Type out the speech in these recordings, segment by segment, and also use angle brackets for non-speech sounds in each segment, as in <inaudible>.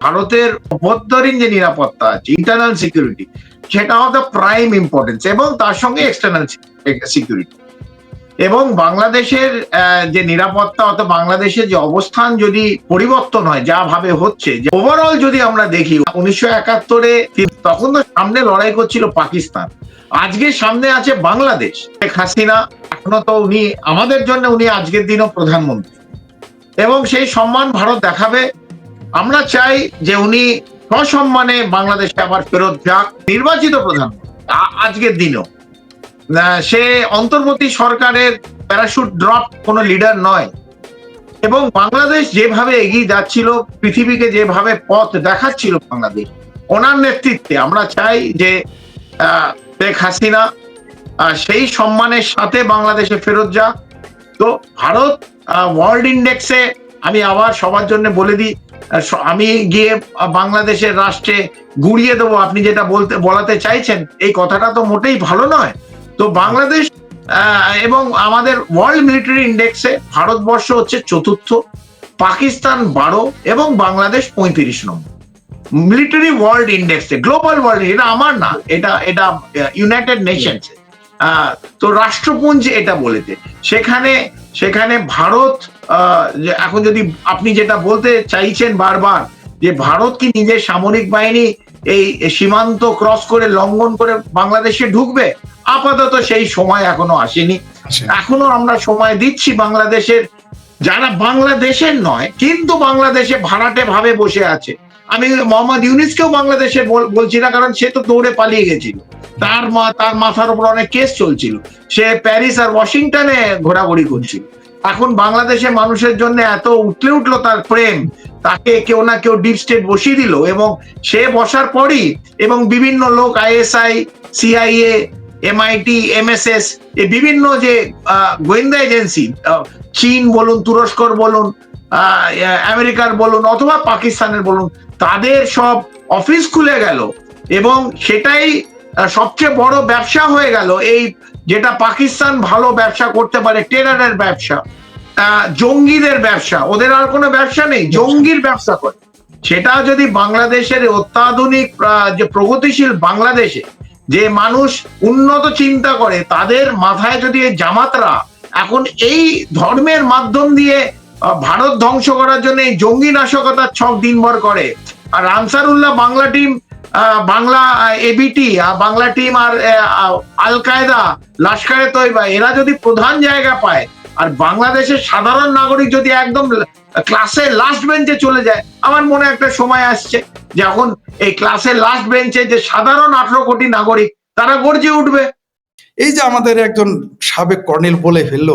ভারতের অভ্যন্তরীণ যে নিরাপত্তা আছে ইন্টারনাল সিকিউরিটি সেটা হয়তো প্রাইম ইম্পর্টেন্স এবং তার সঙ্গে এক্সটার্নাল সিকিউরিটি এবং বাংলাদেশের যে নিরাপত্তা অত বাংলাদেশের যে অবস্থান যদি পরিবর্তন হয়, যা ভাবে হচ্ছে ওভারঅল যদি আমরা দেখি, উনিশশো একাত্তরে তখন তো সামনে লড়াই করছিল পাকিস্তান। আজকে সামনে আছে বাংলাদেশ। শেখ হাসিনা, এখনও তো উনি, আমাদের জন্য উনি আজকের দিনও প্রধানমন্ত্রী। এবং সেই সম্মান ভারত দেখাবে আমরা চাই যে উনি সসম্মানে বাংলাদেশে আবার ফেরত যাক, নির্বাচিত আ- আজকের দিনও। সে অন্তর্বর্তী সরকারের প্যারাশুট ড্রপ কোনো লিডার নয়। এবং বাংলাদেশ যেভাবে এগিয়ে যাচ্ছিল, পৃথিবীকে যেভাবে পথ দেখাচ্ছিল বাংলাদেশ, ওনার নেতৃত্বে আমরা চাই যে শেখ হাসিনা সেই সম্মানের সাথে বাংলাদেশে ফেরত যাক। তো ভারত ওয়ার্ল্ড ইন্ডেক্সে আমি আবার সবার জন্য বলে দিই আমি গিয়ে বাংলাদেশের রাষ্ট্রে গুড়িয়ে দেবো। আপনি যেটা বলতে, বলাতে চাইছেন, এই কথাটা তো মোটেই ভালো নয়। তো বাংলাদেশ এবং আমাদের ওয়ার্ল্ড মিলিটারি ইন্ডেক্সে ভারতবর্ষ হচ্ছে চতুর্থ, পাকিস্তান বারো, এবং বাংলাদেশ পঁয়ত্রিশ নম্বর। মিলিটারি ওয়ার্ল্ড ইন্ডেক্সে, গ্লোবাল ওয়ার্ল্ড, এটা আমার না, এটা এটা ইউনাইটেড নেশনস তো রাষ্ট্রপুঞ্জ এটা বলেছে। সেখানে সেখানে ভারত এখন যদি আপনি যেটা বলতে চাইছেন বারবার যে ভারত কি নিজের সামরিক বাহিনী এই সীমান্ত ক্রস করে লঙ্ঘন করে বাংলাদেশে ঢুকবে? আপাতত সেই সময় এখনও আসেনি। এখনও আমরা সময় দিচ্ছি বাংলাদেশের যারা বাংলাদেশের নয় কিন্তু বাংলাদেশে ভাড়াটে ভাবে বসে আছে। আমি মোহাম্মদ ইউনিসকেও বাংলাদেশে বল- বলছি না, কারণ সে তো দৌড়ে পালিয়ে গেছিল। তার মা, তার মাথার উপর অনেক কেস চলছিল। সে প্যারিস আর ওয়াশিংটনে ঘোরাঘুরি করছিল। এখন বাংলাদেশে মানুষের জন্য এত উঠলে উঠল তার প্রেম, তাকে কেউ না কেউ ডিপ স্টেট বসিয়ে দিল এবং সে বসার পরই এবং বিভিন্ন লোক, আইএসআই, সিআইএ, এমআইটি, এমএসএস এই বিভিন্ন যে গোয়েন্দা এজেন্সি চীন বলুন, তুরস্কর বলুন আমেরিকার বলুন অথবা পাকিস্তানের বলুন, তাদের সব অফিস খুলে গেল এবং সেটাই সবচেয়ে বড় ব্যবসা হয়ে গেল। এই যেটা পাকিস্তান ভালো ব্যবসা করতে পারে, টেরারের ব্যবসা জঙ্গিদের ব্যবসা, ওদের আর কোনো ব্যবসা নেই, জঙ্গির ব্যবসা করে। সেটা যদি বাংলাদেশের অত্যাধুনিক যে প্রগতিশীল বাংলাদেশে যে মানুষ উন্নত চিন্তা করে, তাদের মাথায় যদি এই জামাতরা এখন এই ধর্মের মাধ্যম দিয়ে ভারত ধ্বংস করার জন্য এই জঙ্গি নাশকতার ছক দিনভর করে। আর Ansarullah Bangla team Bangla ABT Bangla team আর আল কায়দা লস্করে তৈবা এরা যদি প্রধান জায়গা পায়, আর বাংলাদেশের সাধারণ নাগরিক যদি একদম ক্লাসে লাস্ট বেঞ্চে চলে যায়, আমার মনে একটা সময় আসছে, যখন এই ক্লাসের লাস্ট বেঞ্চে যে সাধারণ আঠারো কোটি নাগরিক, তারা গর্জে উঠবে। এই যে আমাদের একজন সাবেক কর্নেল বলে ফেলল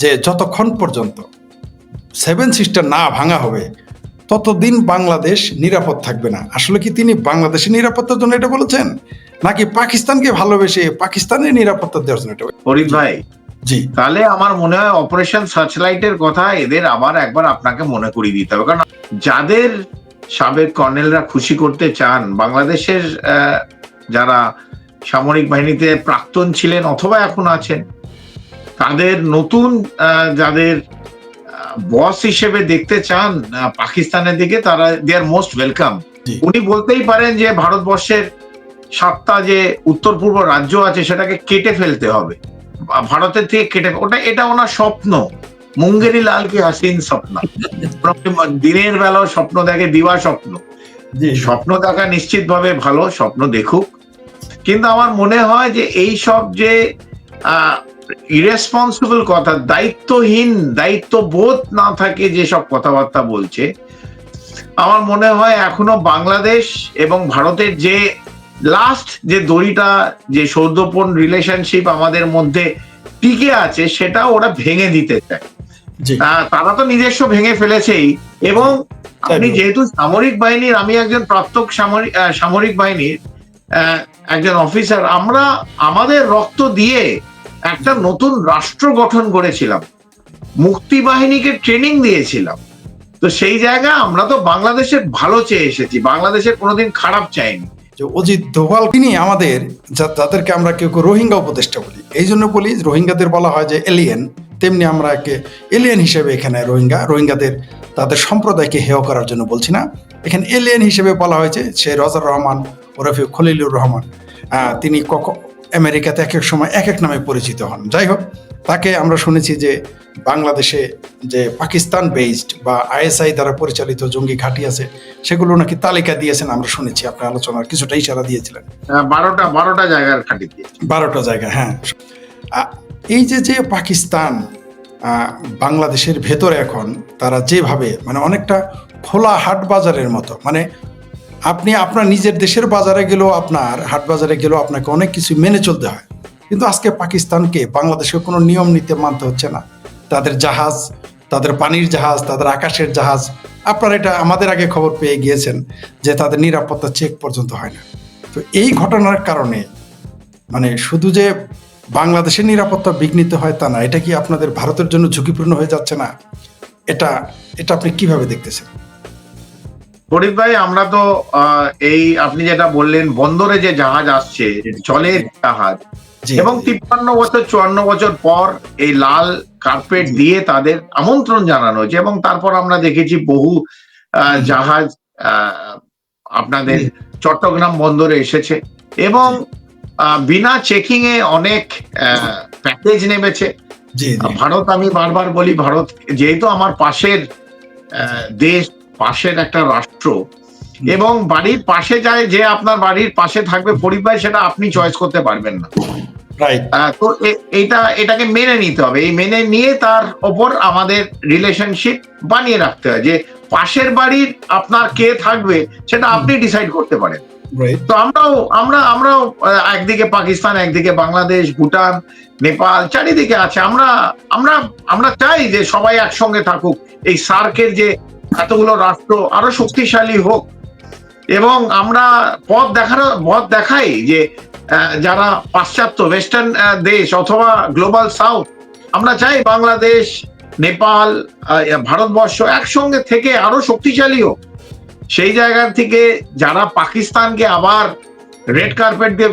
যে যতক্ষণ পর্যন্ত সেভেন সিস্টার না ভাঙা হবে ততদিন বাংলাদেশ নিরাপদ থাকবে না। আসলে কি তিনি বাংলাদেশের নিরাপত্তার জন্য এটা বলেছেন? নাকি পাকিস্তানকে ভালোবেসে পাকিস্তানের নিরাপত্তা দেওয়ার জন্য এটা? ফরিদ ভাই জি। তাহলে আমার মনে হয় অপারেশন সার্চলাইটের কথা এদের আবার একবার আপনাকে মনে করিয়ে দিতে হবে। কারণ যাদের সাবেক কর্নেলরা খুশি করতে চান বাংলাদেশের যারা সামরিক বাহিনীতে প্রাক্তন ছিলেন অথবা এখন আছেন তাদের নতুন আহ, যাদের বস হিসেবে দেখতে চান পাকিস্তানের দিকে তারা দে আর মোস্ট ওয়েলকাম উনি বলতেই পারেন যে ভারতবর্ষের সাতটা যে উত্তর পূর্ব রাজ্য আছে সেটাকে কেটে ফেলতে হবে। ভারতের থেকে কেটে ওটা এটা ওনার স্বপ্ন। মুঙ্গেরি লাল কি হাসিন স্বপ্ন? দিনের বেলাও স্বপ্ন দেখে দিবা স্বপ্ন। স্বপ্ন দেখা নিশ্চিতভাবে ভালো স্বপ্ন দেখুক। কিন্তু আমার মনে হয় যে এই সব যে ইরেসপন্সিবল কথা দায়িত্বহীন দায়িত্ববোধ না থাকে যেসব কথাবার্তা বলছে। আমার মনে হয় এখনও বাংলাদেশ এবং ভারতের যে লাস্ট যে দড়িটা যে সৌদ্যপন রিলেশনশিপ আমাদের মধ্যে টিকে আছে সেটা ওরা ভেঙে দিতে চায়। তারা তো নিজস্ব ভেঙে ফেলেছেই এবং আপনি যেহেতু সামরিক বাহিনীর আমি একজন প্রাক্তক সামরিক সামরিক বাহিনীর একজন অফিসার আমরা আমাদের রক্ত দিয়ে একটা নতুন রাষ্ট্র গঠন করেছিলাম। মুক্তি বাহিনীকে ট্রেনিং দিয়েছিলাম। তো সেই জায়গা আমরা তো বাংলাদেশের ভালো চেয়ে এসেছি। বাংলাদেশের কোনোদিন খারাপ চাইনি। অজিত দোভাল, তিনি আমাদের যাদেরকে আমরা কেউ কেউ রোহিঙ্গা উপদেষ্টা বলি, এই জন্য বলি, রোহিঙ্গাদের বলা হয় যে এলিয়েন তেমনি আমরা একে এলিয়েন হিসেবে এখানে রোহিঙ্গা, রোহিঙ্গাদের তাদের সম্প্রদায়কে হেয় করার জন্য বলছি না। এখানে এলিয়েন হিসেবে বলা হয়েছে, সে রজার রহমান ওরফে খলিলুর রহমান। তিনি কখ আমেরিকাতে এক এক সময় এক এক নামে পরিচিত হন। যাই হোক তাকে আমরা শুনেছি যে বাংলাদেশে যে পাকিস্তান বেসড বা আইএসআই দ্বারা পরিচালিত জঙ্গি ঘাঁটি আছে সেগুলো নাকি তালিকা দিয়েছেন আমরা শুনেছি আপনার আলোচনার কিছুটা ইশারা দিয়েছিলেন। আহ, বারোটা বারোটা জায়গার দিয়েছে। বারোটা জায়গা হ্যাঁ। এই যে যে পাকিস্তান বাংলাদেশের ভেতরে এখন তারা যেভাবে মানে অনেকটা খোলা হাট বাজারের মতো মানে আপনি আপনার নিজের দেশের বাজারে গেলেও আপনার হাট বাজারে গেলেও আপনাকে অনেক কিছু মেনে চলতে হয়। কিন্তু আজকে পাকিস্তানকে বাংলাদেশে কোনো নিয়ম নীতি মানতে হচ্ছে না। তাদের জাহাজ, তাদের পানির জাহাজ, তাদের আকাশের জাহাজ, আপনারা এটা আমাদের আগে খবর পেয়ে গিয়েছেন যে তাদের নিরাপত্তা চেক পর্যন্ত হয় না। তো এই ঘটনার কারণে মানে শুধু যে বাংলাদেশের নিরাপত্তা বিঘ্নিত হয় তা না, এটা কি আপনাদের ভারতের জন্য ঝুঁকিপূর্ণ হয়ে যাচ্ছে না? এটা এটা আপনি কীভাবে দেখতেছেন? ফরিদ ভাই আমরা তো আহ, এই আপনি যেটা বললেন বন্দরে যে জাহাজ আসছে জলের জাহাজ এবং তিপ্পান্ন বছর চুয়ান্ন বছর পর এই লাল কার্পেট দিয়ে তাদের আমন্ত্রণ জানানো হয়েছে এবং তারপর আমরা দেখেছি বহু জাহাজ আহ, আপনাদের চট্টগ্রাম বন্দরে এসেছে এবং বিনা চেকিং এ অনেক প্যাকেজ নেমেছে। ভারত আমি বারবার বলি ভারত যেহেতু আমার পাশের আহ, দেশ পাশের একটা রাষ্ট্র এবং বাড়ির পাশে যায় যে আপনার বাড়ির পাশে থাকবে পরিবার সেটা আপনি চয়েস করতে পারবেন না। তো এটা এটাকে মেনে নিতে হবে। এই মেনে নিয়ে তার ওপর আমাদের রিলেশনশিপ বানিয়ে রাখতে হয় যে পাশের বাড়ির আপনার কে থাকবে সেটা আপনি ডিসাইড করতে পারেন। তো আমরাও আমরা আমরাও একদিকে পাকিস্তান একদিকে বাংলাদেশ ভুটান নেপাল চারিদিকে আছে। আমরা আমরা আমরা চাই যে সবাই একসঙ্গে থাকুক। এই সার্কের যে এতগুলো রাষ্ট্র আরও শক্তিশালী হোক। এবং আমরা পথ দেখানো, পথ দেখাই যে যারা পাশ্চাত্য ওয়েস্টার্ন দেশ অথবা গ্লোবাল সাউথ আমরা চাই বাংলাদেশ, নেপাল ভারতবর্ষ একসঙ্গে থেকে আরও শক্তিশালী হোক। সেই জায়গা থেকে যারা পাকিস্তানকে আবার রেড কার্পেট দিয়ে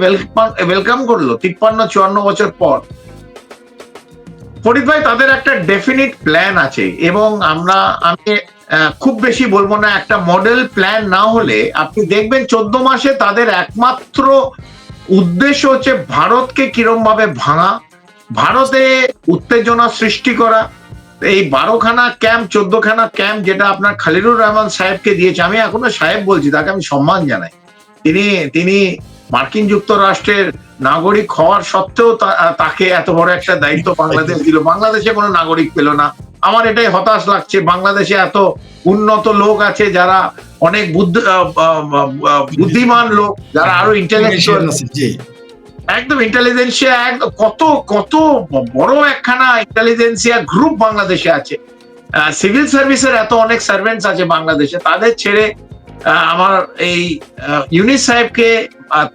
ওয়েলকাম করল, তিপ্পান্ন, চুয়ান্ন বছর পর। ফরিদ ভাই, তাদের একটা ডেফিনিট প্ল্যান আছে এবং আমরা, আমি খুব বেশি বলব না, একটা মডেল প্ল্যান না হলে আপনি দেখবেন চোদ্দ মাসে তাদের একমাত্র উদ্দেশ্য হচ্ছে ভারতকে কিরম ভাবে ভাঙা, ভারতে উত্তেজনা সৃষ্টি করা। এই বারোখানা ক্যাম্প চোদ্দখানা ক্যাম্প যেটা আপনার খালিলুর রহমান সাহেবকে দিয়েছে, আমি এখনও সাহেব বলছি, তাকে আমি সম্মান জানাই। তিনি তিনি মার্কিন যুক্তরাষ্ট্রের নাগরিক হওয়ার সত্ত্বেও তাকে এত বড় একটা দায়িত্ব বাংলাদেশ দিল। বাংলাদেশে কোনো নাগরিক পেল না। আমার এটাই হতাশ লাগছে। বাংলাদেশে এত উন্নত লোক আছে যারা অনেক বুদ্ধিমান লোক যারা আরও ইন্টেলেকচুয়াল একদম ইন্টেলিজেন্সিয়া একদম কত কত বড় একখানা ইন্টেলিজেন্সিয়া গ্রুপ বাংলাদেশে আছে। সিভিল সার্ভিসের এত অনেক সার্ভেন্টস আছে বাংলাদেশে। তাদের ছেড়ে আমার এই ইউনিস সাহেবকে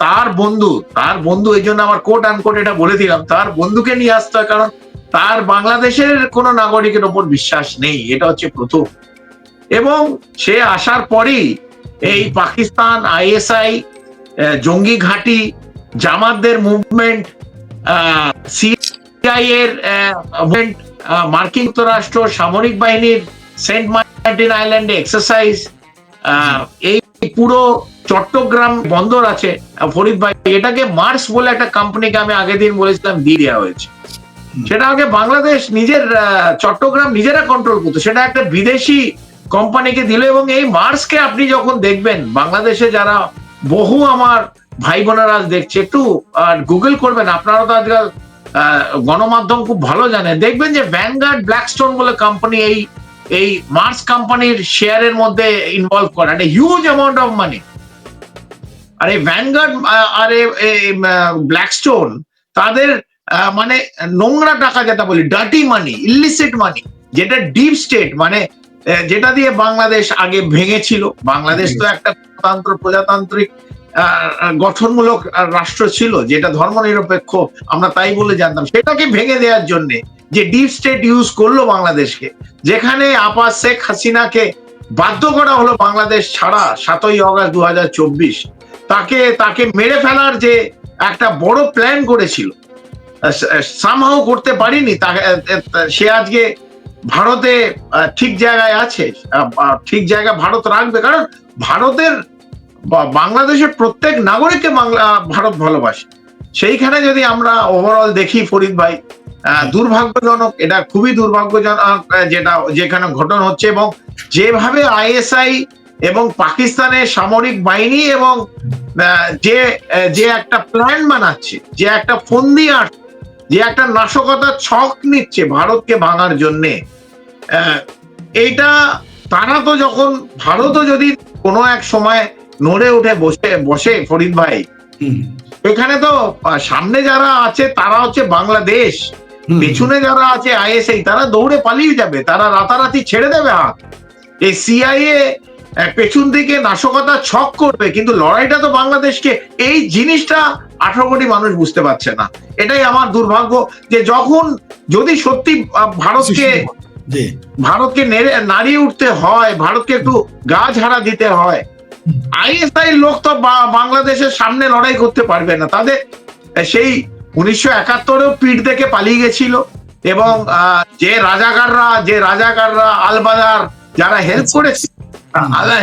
তার বন্ধু তার বন্ধু এই জন্য আমার কোট আনকোট এটা বলে দিলাম তার বন্ধুকে নিয়ে আসতে হয় কারণ তার বাংলাদেশের কোনো নাগরিকের ওপর বিশ্বাস নেই এটা হচ্ছে প্রথম এবং সে আসার পরই এই পাকিস্তান আইএসআই জঙ্গি ঘাঁটি জামাতদের মুভমেন্ট movement, মার্কিন যুক্তরাষ্ট্র সামরিক বাহিনীর সেন্ট মার্টিন আইল্যান্ডে এক্সারসাইজ এই পুরো চট্টগ্রাম বন্দর আছে ফরিদ ভাই এটাকে মার্স বলে একটা কোম্পানিকে আমি আগের দিন বলেছিলাম দিয়ে দেওয়া হয়েছে। সেটা আগে বাংলাদেশ নিজের চট্টগ্রাম নিজেরা কন্ট্রোল করতো। সেটা একটা বিদেশি কোম্পানিকে দিল এবং এই মার্সকে আপনি যখন দেখবেন, বাংলাদেশে যারা বহু আমার ভাই বোনেরা দেখছে, একটু গুগল করবেন, আপনারা তো আজকাল গণমাধ্যম খুব ভালো জানেন। দেখবেন যে ভ্যানগার্ড ব্ল্যাকস্টোন বলে কোম্পানি এই এই মার্স কোম্পানির শেয়ারের মধ্যে ইনভলভ করে, একটা হিউজ অ্যামাউন্ট অফ মানি আর এই ভ্যানগার্ড আর ব্ল্যাকস্টোন তাদের মানে নোংরা টাকা যেটা বলি ডার্টি মানি ইলিসিট মানি যেটা ডিপ স্টেট মানে যেটা দিয়ে বাংলাদেশ আগে ভেঙেছিল। বাংলাদেশ তো একটা প্রজাতন্ত্র প্রজাতান্ত্রিক গঠনমূলক রাষ্ট্র ছিল যেটা ধর্মনিরপেক্ষ আমরা তাই বলে জানতাম। সেটাকে ভেঙে দেওয়ার জন্য যে ডিপ স্টেট ইউজ করল বাংলাদেশকে যেখানে আপা শেখ হাসিনাকে বাধ্য করা হলো বাংলাদেশ ছাড়া সাতই অগস্ট দু হাজার চব্বিশ। তাকে তাকে মেরে ফেলার যে একটা বড় প্ল্যান করেছিল সামহাও করতে পারিনি সে আজকে ভারতে ঠিক জায়গায় আছে ঠিক জায়গায় ভারত রাখবে, কারণ ভারতের বাংলাদেশের প্রত্যেক নাগরিককে বাংলা ভারত ভালোবাসে। সেইখানে যদি আমরা ওভারঅল দেখি ফরিদ ভাই দুর্ভাগ্যজনক, এটা খুবই দুর্ভাগ্যজনক যেটা, যেখানে ঘটনা হচ্ছে এবং যেভাবে আইএসআই এবং পাকিস্তানের সামরিক বাহিনী এবং যে যে একটা প্ল্যান বানাচ্ছে, যে একটা ফন্দি আট যে একটা নাশকতার ছক নিচ্ছে ভারতকে ভাঙার জন্যে। এইটা তারা তো যখন ভারতও যদি কোনো এক সময় নড়ে উঠে বসে বসে ফরিদ ভাই এখানে তো সামনে যারা আছে তারা হচ্ছে বাংলাদেশ পেছনে যারা আছে আইএসআই তারা দৌড়ে পালিয়ে যাবে তারা রাতারাতি ছেড়ে দেবে হাত। এই সিআইএ পেছন দিকে নাশকতা ছক করবে কিন্তু লড়াইটা তো বাংলাদেশকে এই জিনিসটা আঠারো কোটি মানুষ বুঝতে পারছে না। এটাই আমার দুর্ভাগ্য যে যখন যদি সত্যি ভারতকে ভারতকে নেড়ে নাড়িয়ে উঠতে হয় ভারতকে একটু গা ঝাড়া দিতে হয় আইএসআই লোক তো বাংলাদেশের সামনে লড়াই করতে পারবে না। তাদের সেই উনিশশো একাত্তরেও পিঠ থেকে পালিয়ে গেছিল এবং আহ, যে রাজাকাররা যে রাজাকাররা আলবাদার যারা হেল্প করেছিল আল্লাহ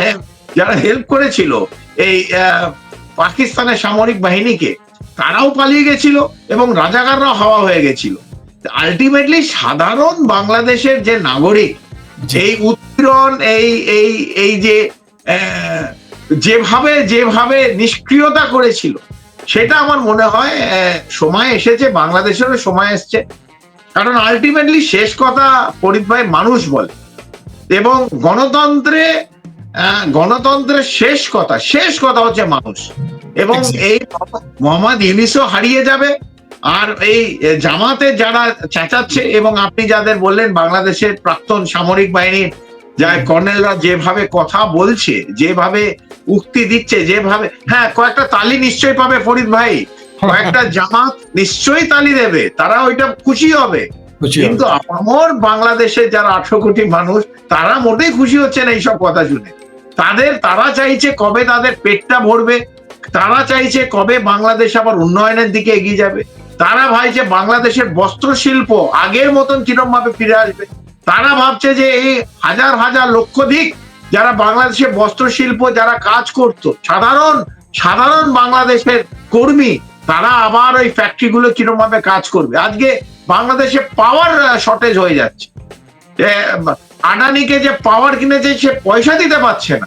যারা হেল্প করেছিল এই পাকিস্তানের সামরিক বাহিনীকে তারাও পালিয়ে গেছিল এবং রাজাকাররা হওয়া হয়ে গেছিল। আলটিমেটলি সাধারণ বাংলাদেশের যে নাগরিক এই উত্তরণ এই এই এই যে যেভাবে যেভাবে নিষ্ক্রিয়তা করেছিল সেটা আমার মনে হয় আহ, সময় এসেছে বাংলাদেশেরও সময় এসছে। কারণ আলটিমেটলি শেষ কথা ফরিদ ভাই মানুষ বলে। এবং গণতন্ত্রে গণতন্ত্রের শেষ কথা শেষ কথা হচ্ছে মানুষ। এবং এই মোহাম্মদ ইউনিসও হারিয়ে যাবে আর এই জামাতে যারা চেঁচাচ্ছে এবং আপনি যাদের বললেন বাংলাদেশের প্রাক্তন সামরিক বাহিনীর যা কর্নেলরা যেভাবে কথা বলছে যেভাবে উক্তি দিচ্ছে যেভাবে হ্যাঁ কয়েকটা তালি নিশ্চয়ই পাবে ফরিদ ভাই কয়েকটা <laughs> জামাত নিশ্চয়ই তালি দেবে তারা ওইটা খুশি হবে। হবে। কিন্তু আমার বাংলাদেশের যারা আঠারো কোটি মানুষ তারা মোটেই খুশি হচ্ছে না এইসব কথা শুনে। তাদের, তারা চাইছে কবে তাদের পেটটা ভরবে, তারা চাইছে কবে বাংলাদেশ আবার উন্নয়নের দিকে এগিয়ে যাবে। তারা ভাইছে বাংলাদেশের বস্ত্র শিল্প আগের মতন কিরম ভাবে ফিরে আসবে। তারা ভাবছে যে এই হাজার হাজার লক্ষাধিক যারা বাংলাদেশের বস্ত্র শিল্প যারা কাজ করত, সাধারণ সাধারণ বাংলাদেশের কর্মী, তারা আবার ওই ফ্যাক্টরি গুলো কিরম ভাবে কাজ করবে। আজকে বাংলাদেশে পাওয়ার শর্টেজ হয়ে যাচ্ছে। এ, আদানিকে যে পাওয়ার কিনেছে সে পয়সা দিতে পারছে না।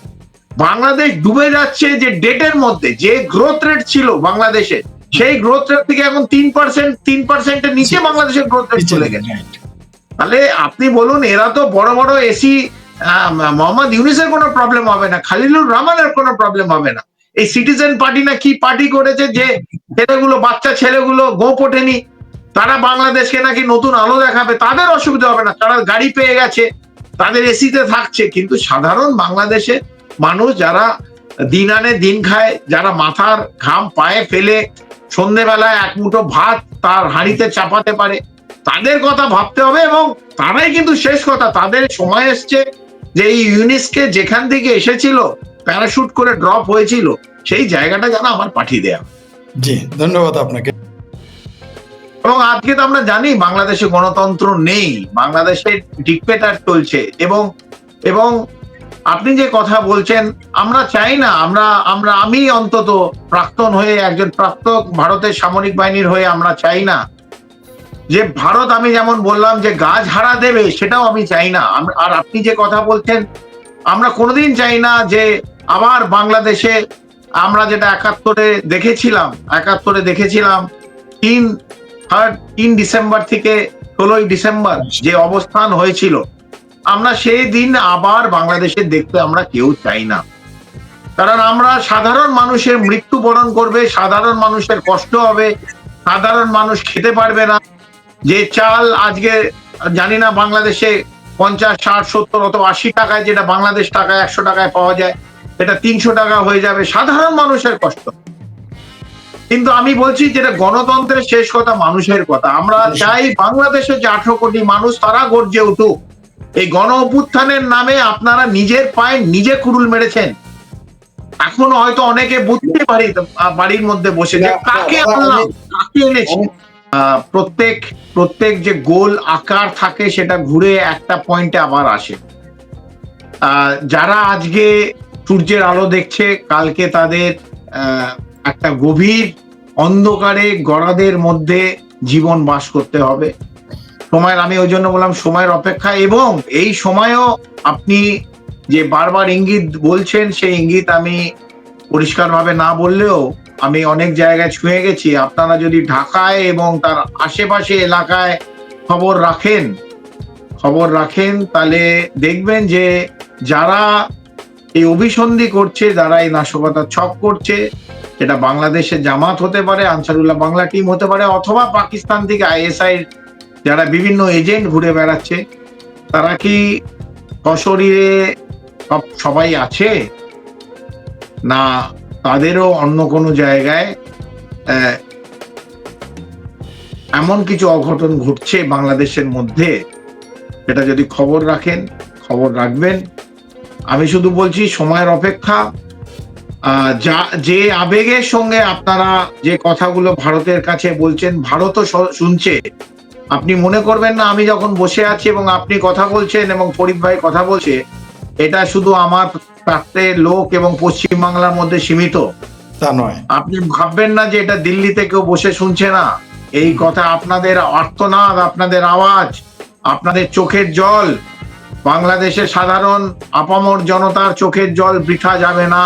বাংলাদেশ ডুবে যাচ্ছে যে ডেটের মধ্যে যে গ্রোথ রেট ছিল বাংলাদেশে সেই গ্রোথ রেট থেকে এখন তিন পার্সেন্ট তিন পার্সেন্টের নিচে বাংলাদেশের গ্রোথ রেট চলে গেছে। তাহলে আপনি বলুন এরা তো বড় বড় এসি মোহাম্মদ ইউনিসের কোনো প্রবলেম হবে না খালিলুর রহমানের কোনো প্রবলেম হবে না। এই সিটিজেন পার্টি না কি পার্টি করেছে যে ছেলেগুলো বাচ্চা ছেলেগুলো গোপ ওঠেনি তারা বাংলাদেশকে নাকি নতুন আলো দেখাবে তাদের অসুবিধা হবে না তারা গাড়ি পেয়ে গেছে। তাদের এসিতে থাকছে, কিন্তু সাধারণ বাংলাদেশে মানুষ যারা দিন আনে দিন খায়, যারা মাথার ঘাম পায়ে ফেলে, সন্ধেবেলায় এক মুঠো ভাত তার হাঁড়িতে চাপাতে পারে, তাদের কথা ভাবতে হবে এবং তারাই কিন্তু শেষ কথা, তাদের সময় এসছে যে এই ইউনিসকে যেখান থেকে এসেছিল প্যারাশুট করে ড্রপ হয়েছিল, সেই জায়গাটা যেন আমার পাঠিয়ে দেয়া। জি, ধন্যবাদ আপনাকে। এবং আজকে তো আমরা জানি বাংলাদেশে গণতন্ত্র নেই, বাংলাদেশে ডিকটেটার চলছে এবং এবং আপনি যে কথা বলছেন, আমরা চাই না, আমরা আমরা, আমি অন্তত প্রাক্তন হয়ে একজন প্রাক্তন ভারতের সামরিক বাহিনীর হয়ে আমরা চাই না। যে ভারত, আমি যেমন বললাম যে গাছ হারা দেবে, সেটাও আমি চাই না। আর আপনি যে কথা বলছেন, আমরা কোনোদিন চাই না যে আবার বাংলাদেশে আমরা যেটা একাত্তরে দেখেছিলাম একাত্তরে দেখেছিলাম তিন থার্ড তিন ডিসেম্বর থেকে ষোলোই ডিসেম্বর যে অবস্থান হয়েছিল, আমরা সেই দিন আবার বাংলাদেশে দেখতে আমরা কেউ চাই না। কারণ আমরা সাধারণ মানুষের মৃত্যুবরণ করবে, সাধারণ মানুষের কষ্ট হবে, সাধারণ মানুষ খেতে পারবে না। যে চাল আজকে জানি না বাংলাদেশে পঞ্চাশ, ষাট, সত্তর অথবা আশি টাকায়, যেটা বাংলাদেশ টাকায়, একশো টাকায় পাওয়া যায়, এটা তিনশো টাকা হয়ে যাবে। সাধারণ মানুষের কষ্ট। কিন্তু আমি বলছি যেটা গণতন্ত্রের শেষ কথা মানুষের কথা। আমরা চাই বাংলাদেশের যে আঠারো কোটি মানুষ তারা গর্জে উঠুক। এই গণ অভ্যুত্থানের নামে আপনারা নিজের পায়ে নিজে কুড়ুল মেরেছেন। এখনও হয়তো অনেকে বুঝতে পারি বাড়ির মধ্যে বসে যে কাকে আনলাম কাকে এনেছি। আহ, প্রত্যেক প্রত্যেক যে গোল আকার থাকে সেটা ঘুরে একটা পয়েন্টে আবার আসে। আহ, যারা আজকে সূর্যের আলো দেখছে কালকে তাদের আহ, একটা গভীর অন্ধকারে গড়াদের মধ্যে জীবন বাস করতে হবে। সময়ের, আমি ওই জন্য বললাম সময়ের অপেক্ষা এবং এই সময়ও আপনি যে বারবার ইঙ্গিত বলছেন, সেই ইঙ্গিত আমি পরিষ্কারভাবে না বললেও আমি অনেক জায়গায় ছুঁয়ে গেছি। আপনারা যদি ঢাকায় এবং তার আশেপাশে এলাকায় খবর রাখেন খবর রাখেন, তাহলে দেখবেন যে যারা এই অভিসন্ধি করছে, যারা এই নাশকতার ছক করছে এটা বাংলাদেশে জামাত হতে পারে, আনসারুল্লাহ বাংলা টিম হতে পারে, অথবা পাকিস্তান থেকে আইএসআই যারা বিভিন্ন এজেন্ট ঘুরে বেড়াচ্ছে, তারা কি সশরীরে সব- সবাই আছে? না, তাদেরও অন্য কোনো জায়গায় এমন কিছু অঘটন ঘটছে বাংলাদেশের মধ্যে? এটা যদি খবর রাখেন, খবর রাখবেন। আমি শুধু বলছি, সময়ের অপেক্ষা যা যে আবেগের সঙ্গে আপনারা যে কথাগুলো ভারতের কাছে বলছেন ভারতও শুনছে। আপনি মনে করবেন না আমি যখন বসে আছি এবং আপনি কথা বলছেন এবং ফরিদ ভাই কথা বলছে এটা শুধু আমার প্রান্তের লোক এবং পশ্চিম বাংলার মধ্যে সীমিত। তা নয়। আপনি ভাববেন না যে এটা দিল্লিতে কেউ বসে শুনছে না। এই কথা আপনাদের আর্তনাদ আপনাদের আওয়াজ আপনাদের চোখের জল বাংলাদেশের সাধারণ আপামর জনতার চোখের জল বৃথা যাবে না।